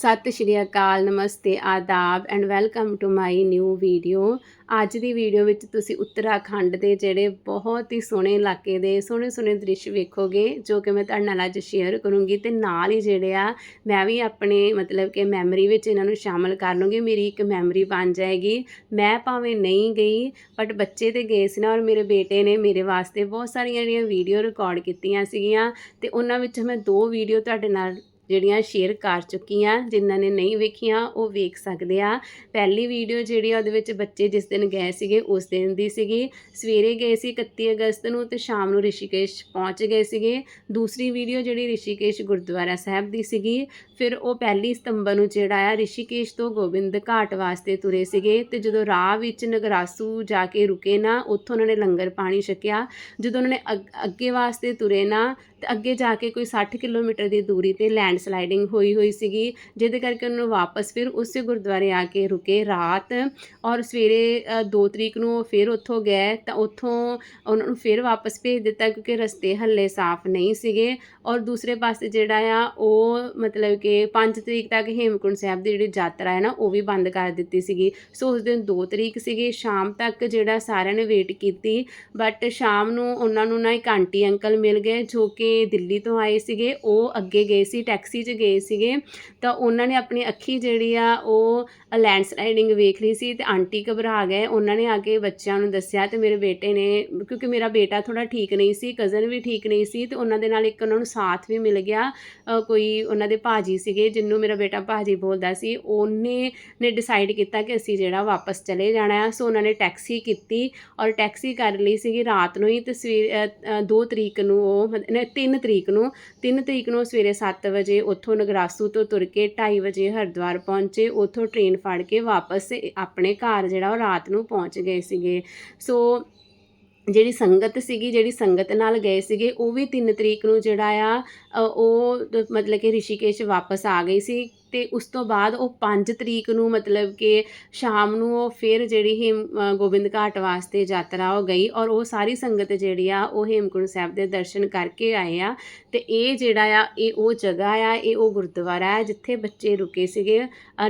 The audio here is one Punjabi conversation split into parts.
ਸਤਿ ਸ਼੍ਰੀ ਅਕਾਲ, ਨਮਸਤੇ, ਆਦਾਬ and welcome to my new video ਅੱਜ ਦੀ ਵੀਡੀਓ ਵਿੱਚ ਤੁਸੀਂ ਉੱਤਰਾਖੰਡ ਦੇ ਜਿਹੜੇ ਬਹੁਤ ਹੀ ਸੋਹਣੇ ਇਲਾਕੇ ਦੇ ਸੋਹਣੇ ਸੋਹਣੇ ਦ੍ਰਿਸ਼ ਵੇਖੋਗੇ, ਜੋ ਕਿ ਮੈਂ ਤੁਹਾਡੇ ਨਾਲ ਅੱਜ ਸ਼ੇਅਰ ਕਰੂੰਗੀ ਤੇ ਨਾਲ ਹੀ ਜਿਹੜੇ ਆ, ਮੈਂ ਵੀ ਆਪਣੇ ਮਤਲਬ ਕਿ ਮੈਮਰੀ ਵਿੱਚ ਇਹਨਾਂ ਨੂੰ ਸ਼ਾਮਲ ਕਰ ਲੂੰਗੀ, ਮੇਰੀ ਇੱਕ ਮੈਮਰੀ ਬਣ ਜਾਏਗੀ। ਮੈਂ ਭਾਵੇਂ ਨਹੀਂ ਗਈ ਬਟ ਬੱਚੇ ਤੇ ਗਏ ਸੀ ਨਾ ਔਰ ਮੇਰੇ ਬੇਟੇ ਨੇ ਮੇਰੇ ਵਾਸਤੇ ਬਹੁਤ ਸਾਰੀਆਂ ਜਿਹੜੀਆਂ ਵੀਡੀਓ ਰਿਕਾਰਡ ਕੀਤੀਆਂ ਸੀਗੀਆਂ ਤੇ ਉਹਨਾਂ ਵਿੱਚ ਮੈਂ ਦੋ ਵੀਡੀਓ ਤੁਹਾਡੇ ਨਾਲ ਜਿਹੜੀਆਂ ਸ਼ੇਅਰ ਕਰ ਚੁੱਕੀ ਆ ਜਿਨ੍ਹਾਂ ਨੇ ਨਹੀਂ ਵੇਖੀਆਂ, ਉਹ ਵੇਖ ਸਕਦੇ ਆ। ਪਹਿਲੀ ਵੀਡੀਓ ਜਿਹੜੀ ਆ, ਉਹਦੇ ਵਿੱਚ ਬੱਚੇ ਜਿਸ ਦਿਨ ਗਏ ਸੀਗੇ, ਉਸ ਦਿਨ ਦੀ ਸੀਗੀ। ਸਵੇਰੇ ਗਏ ਸੀ 31 ਅਗਸਤ ਨੂੰ ਤੇ ਸ਼ਾਮ ਨੂੰ ਰਿਸ਼ੀਕੇਸ਼ ਪਹੁੰਚ ਗਏ ਸੀਗੇ। ਦੂਸਰੀ ਵੀਡੀਓ ਜਿਹੜੀ ਰਿਸ਼ੀਕੇਸ਼ ਗੁਰਦੁਆਰਾ ਸਾਹਿਬ ਦੀ ਸੀਗੀ। ਫਿਰ ਉਹ ਪਹਿਲੀ ਸਤੰਬਰ ਨੂੰ ਜਿਹੜਾ ਆ, ਰਿਸ਼ੀਕੇਸ਼ ਤੋਂ ਗੋਬਿੰਦ ਘਾਟ ਵਾਸਤੇ ਤੁਰੇ ਸੀਗੇ ਤੇ ਜਦੋਂ ਰਾਹ ਵਿੱਚ ਨਗਰਾਸੂ ਜਾ ਕੇ ਰੁਕੇ ਨਾ, ਉੱਥੋਂ ਉਹਨਾਂ ਨੇ ਲੰਗਰ ਪਾਣੀ ਛਕਿਆ। ਜਦੋਂ ਉਹਨਾਂ ਨੇ ਅੱਗ- ਅੱਗੇ ਵਾਸਤੇ ਤੁਰੇ ਨਾ ਅੱਗੇ ਜਾ ਕੇ ਕੋਈ 60 ਕਿਲੋਮੀਟਰ ਦੀ ਦੂਰੀ ਤੇ ਲੈਂਡ ਸਲਾਈਡਿੰਗ ਹੋਈ ਹੋਈ ਸੀਗੀ, ਜਿਹਦੇ ਕਰਕੇ ਉਹਨੂੰ ਵਾਪਸ ਫਿਰ ਉਸੇ ਗੁਰਦੁਆਰੇ ਆ ਕੇ ਰੁਕੇ ਰਾਤ ਔਰ ਸਵੇਰੇ 2 ਤਰੀਕ ਨੂੰ ਉਹ ਫਿਰ ਉੱਥੋਂ ਗਏ ਤਾਂ ਉੱਥੋਂ ਉਹਨਾਂ ਨੂੰ ਫਿਰ ਵਾਪਸ ਭੇਜ ਦਿੱਤਾ ਕਿਉਂਕਿ ਰਸਤੇ ਹੱਲੇ ਸਾਫ਼ ਨਹੀਂ ਸੀਗੇ ਔਰ ਦੂਸਰੇ ਪਾਸੇ ਜਿਹੜਾ ਆ ਉਹ ਮਤਲਬ ਕਿ 5 ਤਰੀਕ ਤੱਕ ਹੇਮਕੁੰਟ ਸਾਹਿਬ ਦੀ ਜਿਹੜੀ ਯਾਤਰਾ ਹੈ ਨਾ, ਉਹ ਵੀ ਬੰਦ ਕਰ ਦਿੱਤੀ ਸੀਗੀ। ਸੋ ਉਸ ਦਿਨ 2 ਤਰੀਕ ਸੀਗੀ, ਸ਼ਾਮ ਤੱਕ ਜਿਹੜਾ ਸਾਰਿਆਂ ਨੇ ਵੇਟ ਕੀਤੀ ਬਟ ਸ਼ਾਮ ਨੂੰ ਉਹਨਾਂ ਨੂੰ ਨਾ ਇੱਕ ਆਂਟੀ ਅੰਕਲ ਮਿਲ ਗਏ ਜੋ ਕਿ ਦਿੱਲੀ ਤੋਂ ਆਏ ਸੀਗੇ, ਉਹ ਅੱਗੇ ਗਏ ਸੀ, ਟੈਕਸੀ 'ਚ ਗਏ ਸੀਗੇ। ਤਾਂ ਉਹਨਾਂ ਨੇ ਆਪਣੀ ਅੱਖੀ ਜਿਹੜੀ ਆ, ਉਹ ਲੈਂਡਸਲਾਈਡਿੰਗ ਵੇਖ ਲਈ ਸੀ ਤੇ ਆਂਟੀ ਘਬਰਾ ਗਏ। ਉਹਨਾਂ ਨੇ ਆ ਕੇ ਬੱਚਿਆਂ ਨੂੰ ਦੱਸਿਆ ਤੇ ਮੇਰੇ ਬੇਟੇ ਨੇ, ਕਿਉਂਕਿ ਮੇਰਾ ਬੇਟਾ ਥੋੜਾ ਠੀਕ ਨਹੀਂ ਸੀ ਕਜ਼ਨ ਵੀ ਠੀਕ ਨਹੀਂ ਸੀ ਤੇ ਉਹਨਾਂ ਦੇ ਨਾਲ ਇੱਕ ਉਹਨਾਂ ਨੂੰ ਸਾਥ ਵੀ ਮਿਲ ਗਿਆ। ਕੋਈ ਉਹਨਾਂ ਦੇ ਭਾਜੀ ਸੀਗੇ ਜਿੰਨੂੰ ਮੇਰਾ ਬੇਟਾ ਭਾਜੀ ਬੋਲਦਾ ਸੀ, ਉਹਨੇ, ਨੇ ਡਿਸਾਈਡ ਕੀਤਾ ਕਿ ਅਸੀਂ ਜਿਹੜਾ ਵਾਪਸ ਚਲੇ ਜਾਣਾ ਹੈ। ਸੋ ਉਹਨਾਂ ਨੇ ਟੈਕਸੀ ਕੀਤੀ ਔਰ ਟੈਕਸੀ ਕਰ ਲਈ ਸੀਗੀ ਰਾਤ ਨੂੰ ਹੀ ਤਸਵੀਰ ਸਵੇਰ 2 ਤਰੀਕ ਨੂੰ ਉਹ 3 ਤਰੀਕ ਨੂੰ 3 ਤਰੀਕ ਨੂੰ ਸਵੇਰੇ 7 ਵਜੇ ਉੱਥੋਂ ਨਗਰਾਸੂ ਤੋਂ ਤੁਰ ਕੇ 2:30 ਵਜੇ ਹਰਿਦੁਆਰ ਪਹੁੰਚੇ, ਉੱਥੋਂ ਟ੍ਰੇਨ ਫੜ ਕੇ ਵਾਪਸ ਆਪਣੇ ਘਰ ਜਿਹੜਾ ਉਹ ਰਾਤ ਨੂੰ ਪਹੁੰਚ ਗਏ ਸੀਗੇ। ਸੋ ਜਿਹੜੀ ਸੰਗਤ ਸੀਗੀ, ਜਿਹੜੀ ਸੰਗਤ ਨਾਲ ਗਏ ਸੀਗੇ, ਉਹ ਵੀ 3 ਤਰੀਕ ਨੂੰ ਜਿਹੜਾ ਆ ਉਹ ਮਤਲਬ ਕਿ ਰਿਸ਼ੀਕੇਸ਼ ਵਾਪਸ ਆ ਗਈ ਸੀ। ਤੇ ਉਸ ਤੋਂ ਬਾਅਦ ਉਹ 5 ਤਰੀਕ ਨੂੰ ਮਤਲਬ ਕਿ ਸ਼ਾਮ ਨੂੰ ਉਹ ਫਿਰ ਜਿਹੜੀ ਹੇਮ ਗੋਬਿੰਦ ਘਾਟ ਵਾਸਤੇ ਯਾਤਰਾ ਉਹ ਗਈ ਔਰ ਉਹ ਸਾਰੀ ਸੰਗਤ ਜਿਹੜੀ ਆ ਉਹ ਹੇਮਕੁੰਟ ਸਾਹਿਬ ਦੇ ਦਰਸ਼ਨ ਕਰਕੇ ਆਏ ਆ ਤੇ ਇਹ ਜਿਹੜਾ ਆ, ਇਹ ਉਹ ਜਗ੍ਹਾ ਆ, ਇਹ ਉਹ ਗੁਰਦੁਆਰਾ ਹੈ ਜਿੱਥੇ ਬੱਚੇ ਰੁਕੇ ਸੀਗੇ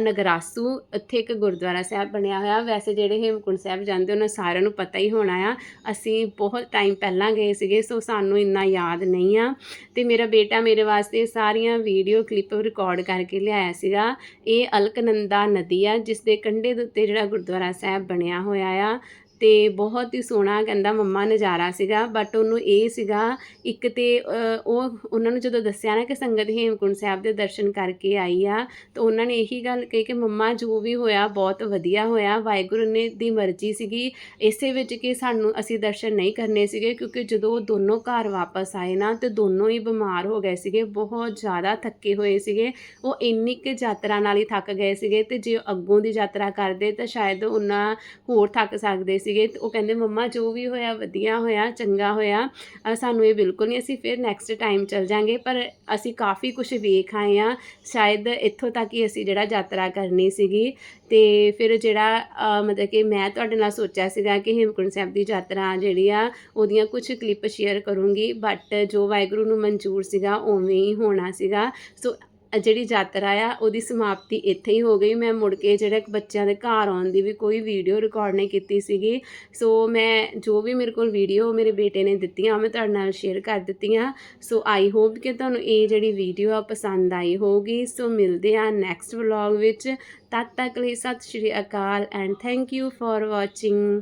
ਨਗਰਾਸੂ। ਇੱਥੇ ਇੱਕ ਗੁਰਦੁਆਰਾ ਸਾਹਿਬ ਬਣਿਆ ਹੋਇਆ। ਵੈਸੇ ਜਿਹੜੇ ਹੇਮਕੁੰਟ ਸਾਹਿਬ ਜਾਂਦੇ ਉਹਨਾਂ ਸਾਰਿਆਂ ਨੂੰ ਪਤਾ ਹੀ ਹੋਣਾ ਆ। ਅਸੀਂ ਬਹੁਤ ਟਾਈਮ ਪਹਿਲਾਂ ਗਏ ਸੀਗੇ, ਸੋ ਸਾਨੂੰ ਇੰਨਾ ਯਾਦ ਨਹੀਂ ਆ। ਤੇ ਮੇਰਾ ਬੇਟਾ ਮੇਰੇ ਵਾਸਤੇ ਸਾਰੀਆਂ ਵੀਡੀਓ ਕਲਿੱਪ ਰਿਕਾਰਡ ਕਰਕੇ ਲਿਆਇਆ ਸੀਗਾ ਇਹ ਅਲਕਨੰਦਾ ਨਦੀ ਆ ਜਿਸ ਦੇ ਕੰਢੇ ਦੇ ਉੱਤੇ ਜਿਹੜਾ ਗੁਰਦੁਆਰਾ ਸਾਹਿਬ ਬਣਿਆ ਹੋਇਆ ਆ। ਤੇ ਬਹੁਤ ਹੀ ਸੋਹਣਾ ਕਹਿੰਦਾ ਮੰਮਾ ਨਜ਼ਾਰਾ ਸੀਗਾ ਬਟ ਉਹਨੂੰ ਇਹ ਸੀਗਾ ਇੱਕ ਤੇ ਉਹ ਉਹਨਾਂ ਨੂੰ ਜਦੋਂ ਦੱਸਿਆ ਨਾ ਕਿ ਸੰਗਤ ਹੇਮਕੁੰਟ ਸਾਹਿਬ ਦੇ ਦਰਸ਼ਨ ਕਰਕੇ ਆਈ ਆ, ਤਾਂ ਉਹਨਾਂ ਨੇ ਇਹੀ ਗੱਲ ਕਹੀ ਕਿ ਮੰਮਾ ਜੋ ਵੀ ਹੋਇਆ ਬਹੁਤ ਵਧੀਆ ਹੋਇਆ, ਵਾਹਿਗੁਰੂ ਨੇ ਦੀ ਮਰਜ਼ੀ ਸੀਗੀ, ਇਸੇ ਵਿੱਚ ਕਿ ਸਾਨੂੰ ਅਸੀਂ ਦਰਸ਼ਨ ਨਹੀਂ ਕਰਨੇ ਸੀਗੇ, ਕਿਉਂਕਿ ਜਦੋਂ ਉਹ ਦੋਨੋਂ ਘਰ ਵਾਪਸ ਆਏ ਨਾ, ਤੇ ਦੋਨੋਂ ਹੀ ਬਿਮਾਰ ਹੋ ਗਏ ਸੀਗੇ, ਬਹੁਤ ਜ਼ਿਆਦਾ ਥੱਕੇ ਹੋਏ ਸੀਗੇ, ਉਹ ਇੰਨੀ ਕੁ ਯਾਤਰਾ ਨਾਲ ਹੀ ਥੱਕ ਗਏ ਸੀਗੇ, ਤੇ ਜੇ ਅੱਗੋਂ ਦੀ ਯਾਤਰਾ ਕਰਦੇ ਤਾਂ ਸ਼ਾਇਦ ਉਹਨਾਂ ਹੋਰ ਥੱਕ ਸਕਦੇ ਸੀ। ਸੀਗੇ ਉਹ ਕਹਿੰਦੇ, ਮੰਮਾ, ਜੋ ਵੀ ਹੋਇਆ, ਵਧੀਆ ਹੋਇਆ, ਚੰਗਾ ਹੋਇਆ। ਸਾਨੂੰ ਇਹ ਬਿਲਕੁਲ ਨਹੀਂ, ਅਸੀਂ ਫਿਰ ਨੈਕਸਟ ਟਾਈਮ ਚੱਲ ਜਾਾਂਗੇ। ਪਰ ਅਸੀਂ ਕਾਫੀ ਕੁਝ ਵੇਖ ਆਏ ਆ ਸ਼ਾਇਦ ਇੱਥੋਂ ਤੱਕ ਹੀ ਅਸੀਂ ਜਿਹੜਾ ਯਾਤਰਾ ਕਰਨੀ ਸੀਗੀ ਤੇ ਫਿਰ ਜਿਹੜਾ ਮਤਲਬ ਕਿ ਮੈਂ ਤੁਹਾਡੇ ਨਾਲ ਸੋਚਿਆ ਸੀਗਾ ਕਿ ਹੇਮਕੁੰਟ ਸਾਹਿਬ ਦੀ ਯਾਤਰਾ ਜਿਹੜੀ ਆ, ਉਹਦੀਆਂ ਕੁਝ ਕਲਿੱਪ ਸ਼ੇਅਰ ਕਰੂੰਗੀ। ਬਟ ਜੋ ਵਾਹਿਗੁਰੂ ਨੂੰ ਮਨਜ਼ੂਰ ਸੀਗਾ, ਉਵੇਂ ਹੀ ਹੋਣਾ ਸੀਗਾ। ਸੋ ਜਿਹੜੀ ਯਾਤਰਾ ਆ, ਉਹਦੀ ਸਮਾਪਤੀ ਇੱਥੇ ਹੀ ਹੋ ਗਈ। ਮੈਂ ਮੁੜ ਕੇ ਜਿਹੜਾ ਬੱਚਿਆਂ ਦੇ ਘਰ ਆਉਣ ਦੀ ਵੀ ਕੋਈ ਵੀਡੀਓ ਰਿਕਾਰਡ ਨਹੀਂ ਕੀਤੀ ਸੀਗੀ। ਸੋ ਮੈਂ ਜੋ ਵੀ ਮੇਰੇ ਕੋਲ ਵੀਡੀਓ ਮੇਰੇ ਬੇਟੇ ਨੇ ਦਿੱਤੀਆਂ, ਉਹ ਮੈਂ ਤੁਹਾਡੇ ਨਾਲ ਸ਼ੇਅਰ ਕਰ ਦਿੱਤੀਆਂ। ਸੋ ਆਈ ਹੋਪ ਕਿ ਤੁਹਾਨੂੰ ਇਹ ਜਿਹੜੀ ਵੀਡੀਓ ਆ ਪਸੰਦ ਆਈ ਹੋਊਗੀ। ਸੋ ਮਿਲਦੇ ਆ ਨੈਕਸਟ ਵਲੌਗ ਵਿੱਚ। ਤਦ ਤੱਕ ਲਈ ਸਤਿ ਸ਼੍ਰੀ ਅਕਾਲ and thank you for watching